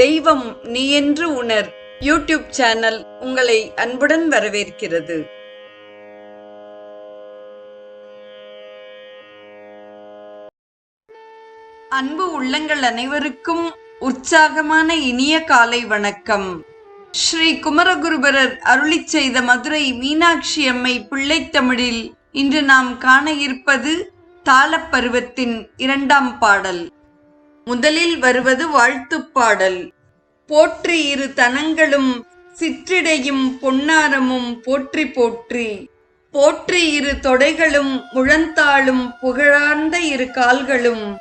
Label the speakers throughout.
Speaker 1: தெய்வம் நீ என்று உணர். யூடியூப் சேனல் உங்களை அன்புடன் வரவேற்கிறது. அன்பு உள்ளங்கள் அனைவருக்கும் உற்சாகமான இனிய காலை வணக்கம். ஸ்ரீ குமரகுருபரர் அருளிச் செய்த மதுரை மீனாட்சி அம்மை பிள்ளைத்தமிழில் இன்று நாம் காண இருப்பது தாளப்பருவத்தின் இரண்டாம் பாடல். முதலில் வருவது வாழ்த்துப் பாடல் போற்றி இரு தனங்களும் சிற்றிடையும் பொன்னாரமும் போற்றி போற்றி. போற்றி இரு தொடைகளும் முழந்தாளும் புகழார்ந்த இரு கால்களும்.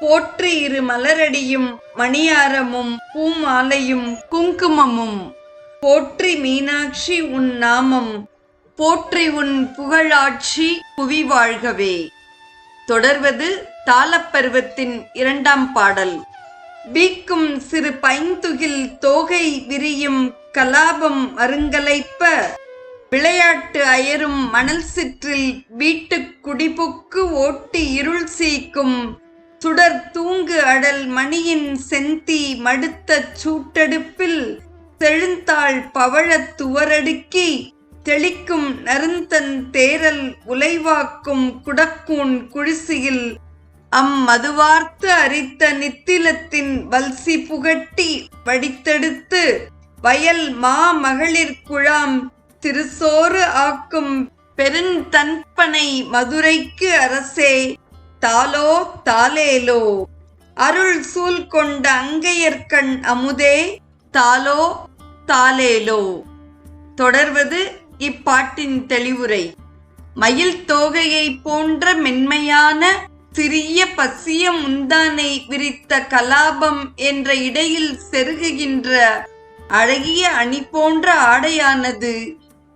Speaker 1: போற்றி இரு மலரடியும் மணியாரமும் பூமாலையும் குங்குமமும். போற்றி மீனாட்சி உன் நாமம் போற்றி உன் புகழாட்சி புவி வாழ்கவே. தொடர்வது தாளப்பருவத்தின் இரண்டாம் பாடல். வீக்கும் சிறு பைந்துகில் தோகை விரியும் கலாபம் அருங்கலைப்ப. விளையாட்டு அயரும் மணல் சிற்றில் வீட்டுக் குடிபுக்கு ஓட்டி இருள் சீக்கும். சுடர் தூங்கு அடல் மணியின் செந்தி மடுத்த சூட்டெடுப்பில். செழுந்தாள் பவழத் துவரடுக்கி தெளிக்கும் நருந்தன் தேரல் உலைவாக்கும் குடக்கூன் குழிசியில். அம்மதுவார்த்த அரித்த நித்திலத்தின் வல்சி புகட்டி வடித்தெடுத்து வயல் மா மகளிர் குழாம் திருசோறு ஆக்கும் பெருந்தன்பனை மதுரைக்கு அரசே தாலோ தாலேலோ. அருள் சூல் கொண்ட அங்கையர்கண் அமுதே தாலோ தாலேலோ. தொடர்வது இப்பாட்டின் தெளிவுரை. மயில் தோகையை போன்ற மென்மையான சிறிய பசிய முந்தானை விரித்த கலாபம் என்ற இடையில் செருகுகின்ற அழகிய அணி போன்ற ஆடையானது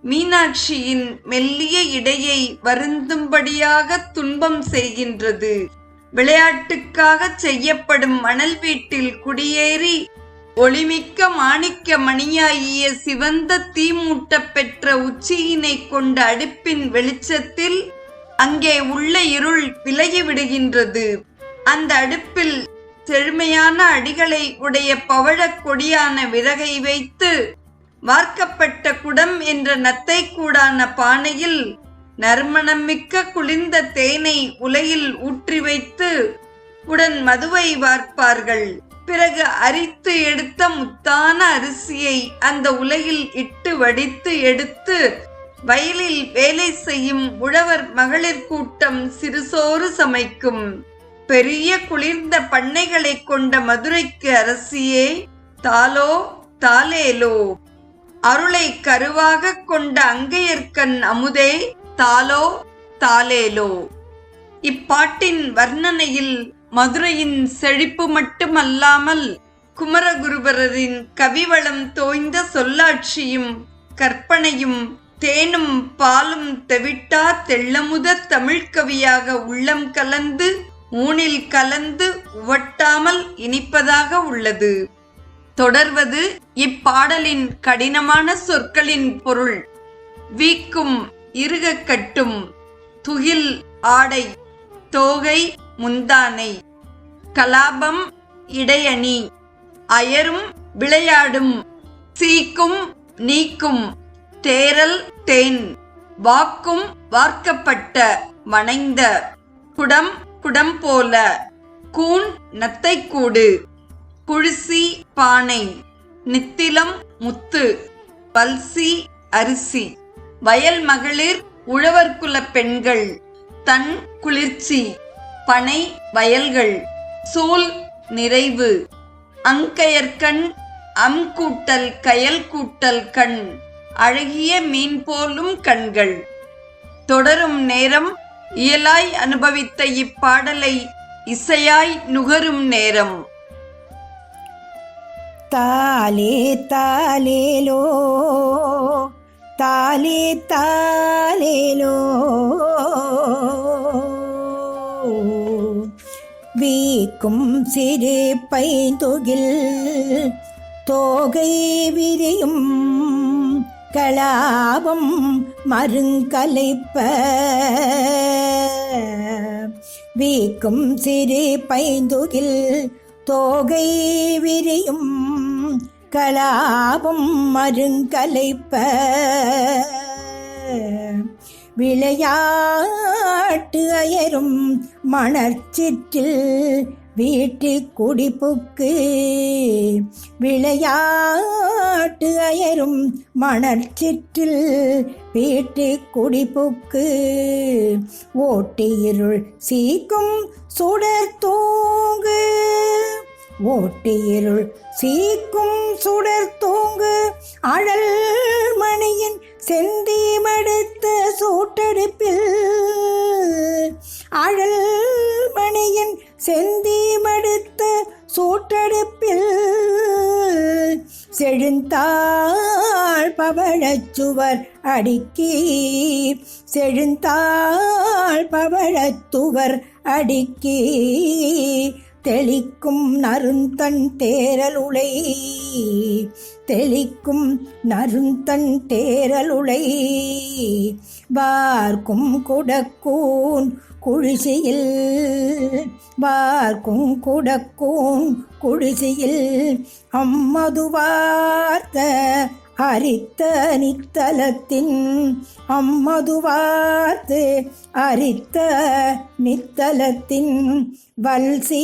Speaker 1: மீனாட்சியின் மெல்லிய இடையை வருந்தும்படியாக துன்பம் செய்கின்றது. விளையாட்டுக்காக செய்யப்படும் மணல் வீட்டில் குடியேறி ஒளிமிக்க மாணிக்க மணியாகிய சிவந்த தீமூட்ட பெற்ற உச்சியினை கொண்ட அடுப்பின் வெளிச்சத்தில் அங்கே உள்ள இருள் விலகி விடுகின்றது. அந்த அடுப்பில் செழுமையான அடிகளை உடைய பவழக் கொடியான விறகை வைத்து வார்க்கப்பட்ட குடம் என்ற நத்தை கூடான பானையில் நறுமணமிக்க குளிர்ந்த தேனை உலையில் ஊற்றி வைத்து உடன் மதுவை வார்ப்பார்கள். பிறகு அரித்து எடுத்த முத்தான அரிசியை அந்த உலையில் இட்டு வடித்து எடுத்து வயலில் வேலை செய்யும் உழவர் மகளிர் கூட்டம் சிறுசோறு சமைக்கும். பெரிய குளிர்ந்த பண்ணைகளை கொண்ட மதுரைக்கு அரசியே தாலோ தாலேலோ. அருளை கருவாக கொண்ட அங்கையர்கண் அமுதே தாலோ தாலேலோ. இப்பாட்டின் வர்ணனையில் மதுரையின் செழிப்பு மட்டுமல்லாமல் குமரகுருபரரின் கவிவளம் தோய்ந்த சொல்லாட்சியும் கற்பனையும் தேனும் பாலும் தெவிட்டா தெள்ளமுத தமிழ்கவியாக உள்ளம் கலந்து ஊனில் கலந்து உவட்டாமல் இனிப்பதாக உள்ளது. தொடர்வது இப்பாடலின் கடினமான சொற்களின் பொருள். வீக்கும் இருக கட்டும் துகில் ஆடை தோகை முந்தானை. கலாபம் இடையணி. அயரும் விளையாடும் சீக்கும் நீக்கும் தேரல் தேன். வாக்கும் வார்க்கப்பட்ட வணைந்த. குடம் குடம் போல. கூன் நத்தைக்கூடு. குழிசி பானை. நித்திலம் முத்து. பல்சி அரிசி. வயல் மகளிர் உழவர்குல பெண்கள். தன் குளிர்ச்சி. பனை வயல்கள். சூல் நிறைவு. அங்கயற்கண் அம்கூட்டல் கயல் கூட்டல் கண். அழகிய மீன் போலும் கண்கள். தொடரும் நேரம் இயலாய் அனுபவித்த இப்பாடலை இசையாய் நுகரும் நேரம்.
Speaker 2: தாலே தாலேலோ தாலே தாலேலோ வீக்கும் சிறு பைந்துகில் தோகை விரியும் கலாபம் மருங்கலைப்ப. வீக்கும் சிறு பைந்துகில் தோகை விரியும் கலாபம் மருங்கலைப்ப. விளையாட்டு அயரும் மணற்சிற்றில் வீட்டு குடிப்புக்கு விளையாட்டு அயரும் மணற்சிற்றில் வீட்டு குடிப்புக்கு ஓட்டி இருள் சீக்கும் சுடர் தூங்கு. ஓட்டி இருள் சீக்கும் சுடர் தூங்கு. அழல் மணியின் செந்தி மடுத்த சூட்டெடுப்பில் அழல் மணியின் செந்தீமடுத்த சூட்டடுப்பில் செழுந்தாள் பவழச்சுவர் அடுக்கி செழுந்தாள் பவழத்துவர் அடுக்கி தெளிக்கும் நருந்தன் தேரலுளை தெளிக்கும் நருந்தன் தேரலுளை வார்க்கும் குடக்கூன் குழிசையில். வார்க்கும் குடக்கூன் குழிசையில். அம்மதுவார்த்த அரித்த நித்தலத்தின் அம்மதுவார்த்து அரித்த நித்தலத்தின் வல்சீ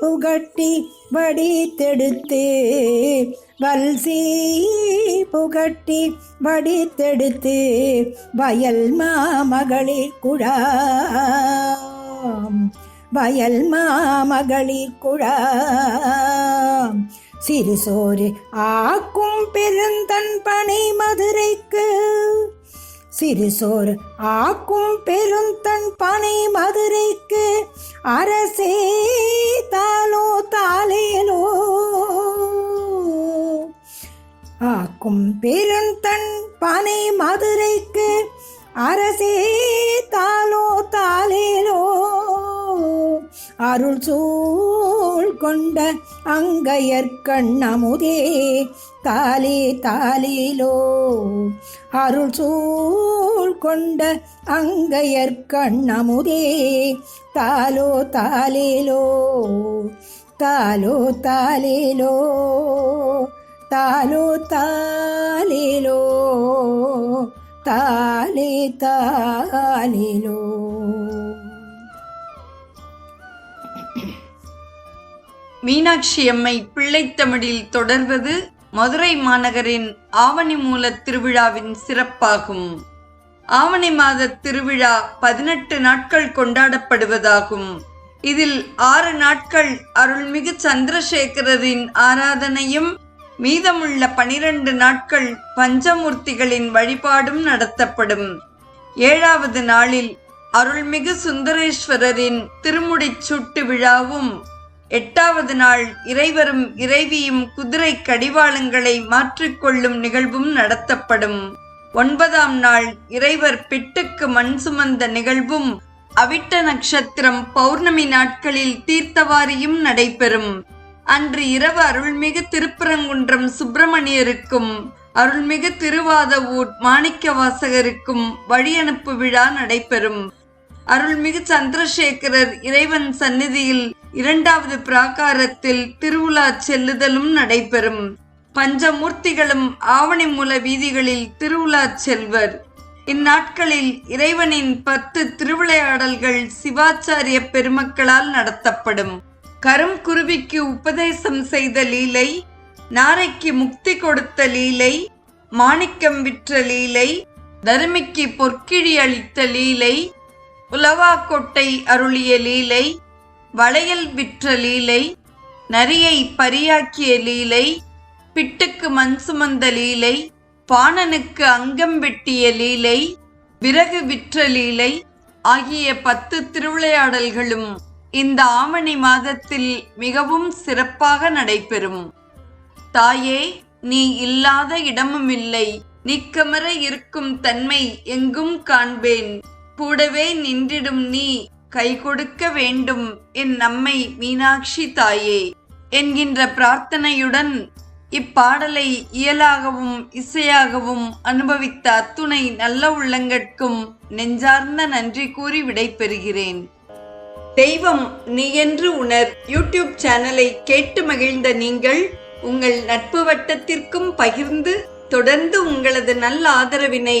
Speaker 2: புகட்டி வடித்தெடுத்து. வல்சீ புகட்டி வடித்தெடுத்து வயல் மாமகளிர் குழாம். வயல் மாமகளிர் குழாம் சிறுசோறு ஆக்கும் பெருந்தன் பனை மதுரைக்கு. சிறுசோறு ஆக்கும் பெருந்தன் பனை மதுரைக்கு. அரசே தாலோ தாலேலோ ஆக்கும் பெருந்தன் பனை மதுரைக்கு. அரசே தாலோ தாலேலோ அருள் சூழ் கொண்ட அங்கையற்கண்ணமுதே தாலே தாலிலோ அருள் சூழ் கொண்ட அங்கையற்கண்ணமுதே தாலோ தாலிலோ தாலோ தாலிலோ தாலோ தாலிலோ தாலே தாலிலோ
Speaker 1: மீனாட்சி அம்மை பிள்ளைத்தமிழில் தொடர்வது மதுரை மாநகரின் ஆவணி மூல திருவிழாவின் சிறப்பாகும். ஆவணி மாத திருவிழா பதினெட்டு நாட்கள் கொண்டாடப்படுவதாகும். இதில் ஆறு நாட்கள் அருள்மிகு சந்திரசேகரரின் ஆராதனையும் மீதமுள்ள பனிரெண்டு நாட்கள் பஞ்சமூர்த்திகளின் வழிபாடும் நடத்தப்படும். ஏழாவது நாளில் அருள்மிகு சுந்தரேஸ்வரரின் திருமுடிச் சூட்டு விழாவும் எட்டாவது நாள் இறைவரும் இறைவியும் குதிரை கடிவாளங்களை மாற்றிக்கொள்ளும் நிகழ்வும் நடத்தப்படும். ஒன்பதாம் நாள் இறைவர் பிட்டுக்கு மண் சுமந்த நிகழ்வும் அவிட்ட நட்சத்திரம் பௌர்ணமி நாட்களில் தீர்த்தவாரியும் நடைபெறும். அன்று இரவு அருள்மிகு திருப்பரங்குன்றம் சுப்பிரமணியருக்கும் அருள்மிகு திருவாதவூர் மாணிக்க வாசகருக்கும் வழியனுப்பு விழா நடைபெறும். அருள்மிகு சந்திரசேகரர் இறைவன் சந்நிதியில் இரண்டாவது பிராகாரத்தில் திருவுலா செல்லுதலும் நடைபெறும். பஞ்சமூர்த்திகளும் ஆவணி மூல வீதிகளில் திருவிழா செல்வர். இந்நாட்களில் இறைவனின் பத்து திருவிளையாடல்கள் சிவாச்சாரிய பெருமக்களால் நடத்தப்படும். கரும் குருவிக்கு உபதேசம் செய்த லீலை நாரைக்கு முக்தி கொடுத்த லீலை மாணிக்கம் விற்ற லீலை தருமிக்கு பொற்கிழி அளித்த லீலை உலவாக்கொட்டை அருளிய லீலை வளையல் விற்ற லீலை நரியை பரியாக்கிய லீலை பிட்டுக்கு மண் சுமந்த லீலை பாணனுக்கு அங்கம் வெட்டிய லீலை விறகு விற்ற லீலை ஆகிய பத்து திருவிளையாடல்களும் இந்த ஆவணி மாதத்தில் மிகவும் சிறப்பாக நடைபெறும். தாயே நீ இல்லாத இடமும் இல்லை. நிக்கமர இருக்கும் தன்மை எங்கும் காண்பேன். கூடவே நின்றிடும் நீ கை கொடுக்க வேண்டும். என் நம்மை மீனாட்சி தாயே என்கின்ற பிரார்த்தனையுடன் இப்பாடலை இயலாகவும் இசையாகவும் அனுபவித்த அத்துணை நல்ல உள்ளங்கட்கும் நெஞ்சார்ந்த நன்றி கூறி விடைபெறுகிறேன். தெய்வம் நீ என்று உணர் யூடியூப் சேனலை கேட்டு மகிழ்ந்த நீங்கள் உங்கள் நட்பு வட்டத்திற்கும் பகிர்ந்து தொடர்ந்து உங்களது நல்ல ஆதரவினை